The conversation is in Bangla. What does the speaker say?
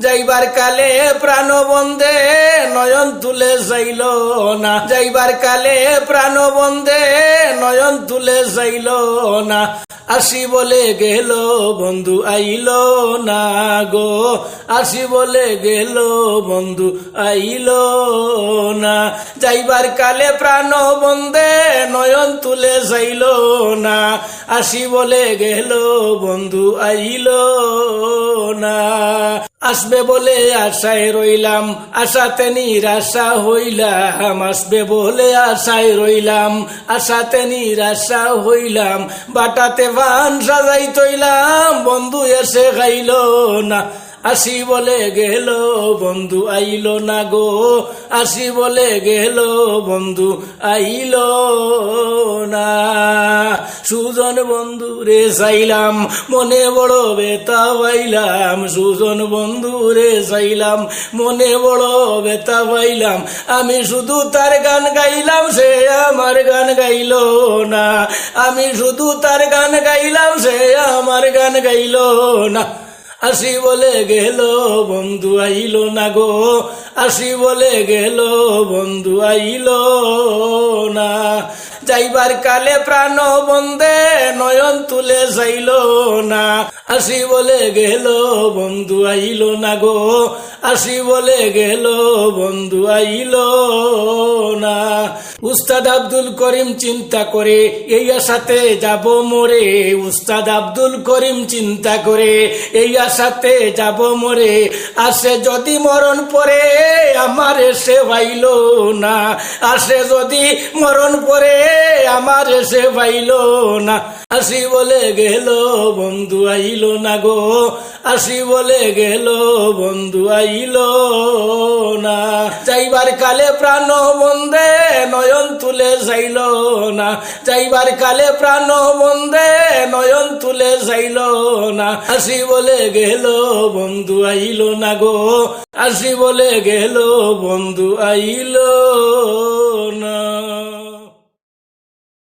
যাইবার কালে প্রাণ বন্দে, নয়ন তুলে যাইল না। যাইবার কালে প্রাণ বন্দে, নয়ন তুলে যাইল না। আসি বলে গেল, বন্ধু আইল না গো। আসি বলে গেল, বন্ধু আইল না। যাইবার কালে প্রাণ বন্দে, নয়ন যাইল না, আসি বলে গেল, বন্ধু আইল না। আসবে বলে আশায় রইলাম, আশাতে নিরাশা হইলাম। আসবে বলে আশায় রইলাম, আশাতে নিরাশা হইলাম। বাটাতে ভান সাজাই তৈলাম বন্ধু এসে খাইল না। আসি বলে গেল, বন্ধু আইল না গো। আসি বলে গেল, বন্ধু আইল না। সুজন বন্ধু রে চাইলাম মনে বড় বেতা পাইলাম। সুজন বন্ধু রে চাইলাম মনে বড় বেতা পাইলাম। আমি শুধু তার গান গাইলাম, সে আমার গান গাইল না। আমি শুধু তার গান গাইলাম, সে আমার গান গাইল না। আসি বলে গেল, বন্ধু আইল না গো। আসি বলে গেল, বন্ধু আইল না। যাইবার কালে প্রাণ বন্দে, নয়ন তুলে যাইল না। আসি বলে গেল, বন্ধু আইল না গো। আসি বলে গেল, বন্ধু আইল উস্তাদ আব্দুল করিম চিন্তা করে, এই আশাতে যাব মোরে। উস্তাদ আব্দুল করিম চিন্তা করে, এই আশাতে যাব মোরে। আসে যদি মরণ পরে, আমার এসে ভাইল না। আসে যদি মরণ পরে আমার এসে ভাইল না। আসি বলে গেল, বন্ধু আইল না গো। আসি বলে গেল, বন্ধু আইল না। যাইবার কালে প্রাণ বন্দে, নয়ন তুলে যাইল না। যাইবার কালে প্রাণ বন্দে, নয়ন তুলে যাইল না। আসি বলে গেল, বন্ধু আইল না গো। আসি বলে গেল, বন্ধু আইল না।